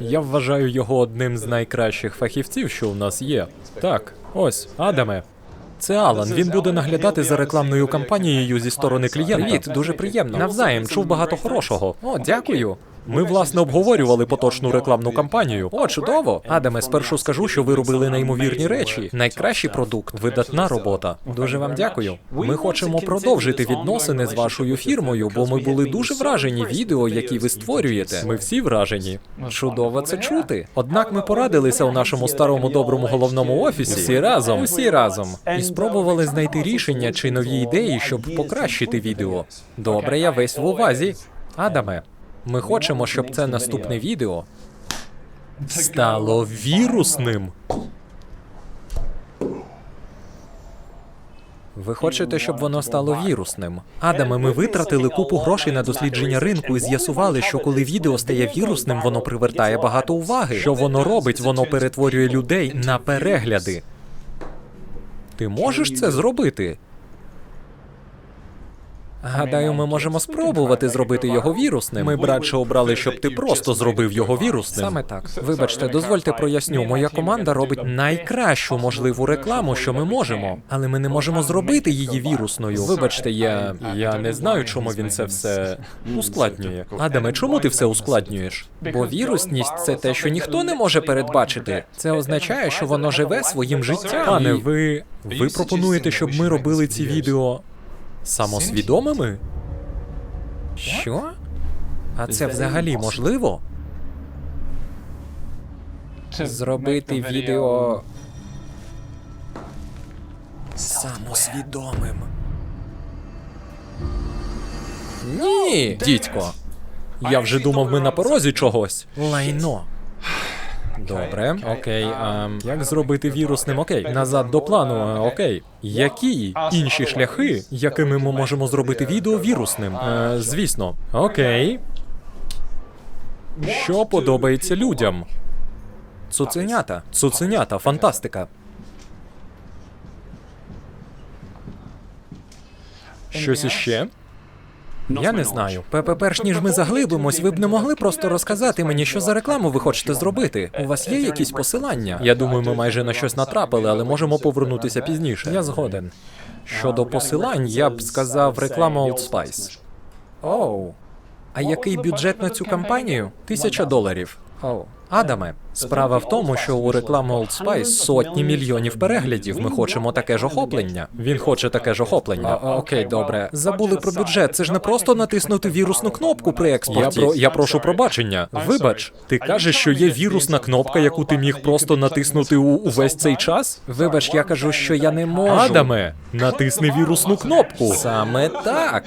Я вважаю його одним з найкращих фахівців, що у нас є. Так, ось, Адаме. Це Алан. Він буде наглядати за рекламною кампанією зі сторони клієнта. Привіт, дуже приємно. Навзаєм, чув багато хорошого. О, дякую. Ми власне обговорювали поточну рекламну кампанію. О, чудово. Адаме, спершу скажу, що ви робили неймовірні речі. Найкращий продукт, видатна робота. Дуже вам дякую. Ми хочемо продовжити відносини з вашою фірмою, бо ми були дуже вражені відео, які ви створюєте. Ми всі вражені. Чудово це чути. Однак ми порадилися у нашому старому доброму головному офісі всі разом, усі разом, і спробували знайти рішення чи нові ідеї, щоб покращити відео. Добре, я весь в увазі. Адаме, ми хочемо, щоб це наступне відео стало вірусним. Ви хочете, щоб воно стало вірусним? Адаме, ми витратили купу грошей на дослідження ринку і з'ясували, що коли відео стає вірусним, воно привертає багато уваги. Що воно робить? Воно перетворює людей на перегляди. Ти можеш це зробити? Гадаю, ми можемо спробувати зробити його вірусним. Ми б радше обрали, щоб ти просто зробив його вірусним. Саме так. Вибачте, дозвольте проясню. Моя команда робить найкращу можливу рекламу, що ми можемо, але ми не можемо зробити її вірусною. Вибачте, я. я не знаю, чому він це все ускладнює. Адаме, чому ти все ускладнюєш? Бо вірусність це те, що ніхто не може передбачити. Це означає, що воно живе своїм життям. Пане, ви. ви пропонуєте, щоб ми робили ці відео самосвідомими? Що? А це взагалі можливо? Зробити відео самосвідомим. Ні, дідько. Я вже думав, ми на порозі чогось. Лайно. Добре, окей. А, як зробити вірусним? Окей. Назад до плану. Окей. Які інші шляхи, якими ми можемо зробити відео вірусним? Е, звісно. Окей. Що подобається людям? Цуценята. Цуценята, фантастика. Щось іще? Я не знаю. Пепе, перш ніж ми заглибимось, ви б не могли просто розказати мені, що за рекламу ви хочете зробити. У вас є якісь посилання? Я думаю, ми майже на щось натрапили, але можемо повернутися пізніше. Я згоден. Щодо посилань, я б сказав реклама Old Spice. Оу. А який бюджет на цю кампанію? Тисяча доларів. Оу. Адаме, справа в тому, що у реклами Old Spice сотні мільйонів переглядів. Ми хочемо таке ж охоплення. Він хоче таке ж охоплення. окей, добре. Забули про бюджет. Це ж не просто натиснути вірусну кнопку при експорті. Я про я прошу пробачення. Вибач, ти кажеш, що є вірусна кнопка, яку ти міг просто натиснути у увесь цей час? Вибач, я кажу, що я не можу. Адаме, натисни вірусну кнопку. Саме так.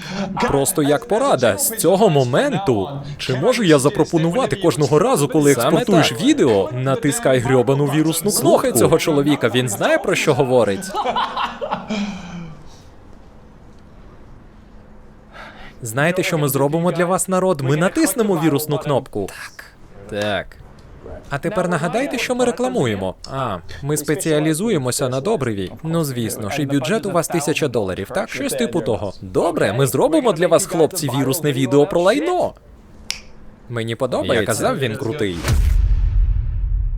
Просто як порада. З цього моменту чи можу я запропонувати кожного разу, коли експортуєш відео, натискай грьобану вірусну кнопку. Слухай цього чоловіка, він знає про що говорить. Знаєте, що ми зробимо для вас, народ? Ми натиснемо вірусну кнопку. Так. Так. А тепер нагадайте, що ми рекламуємо. А, ми спеціалізуємося на добриві. Ну звісно ж, і бюджет у вас тисяча доларів, так? Щось типу того. Добре, ми зробимо для вас, хлопці, вірусне відео про лайно. Мені подобається. Я казав, він крутий.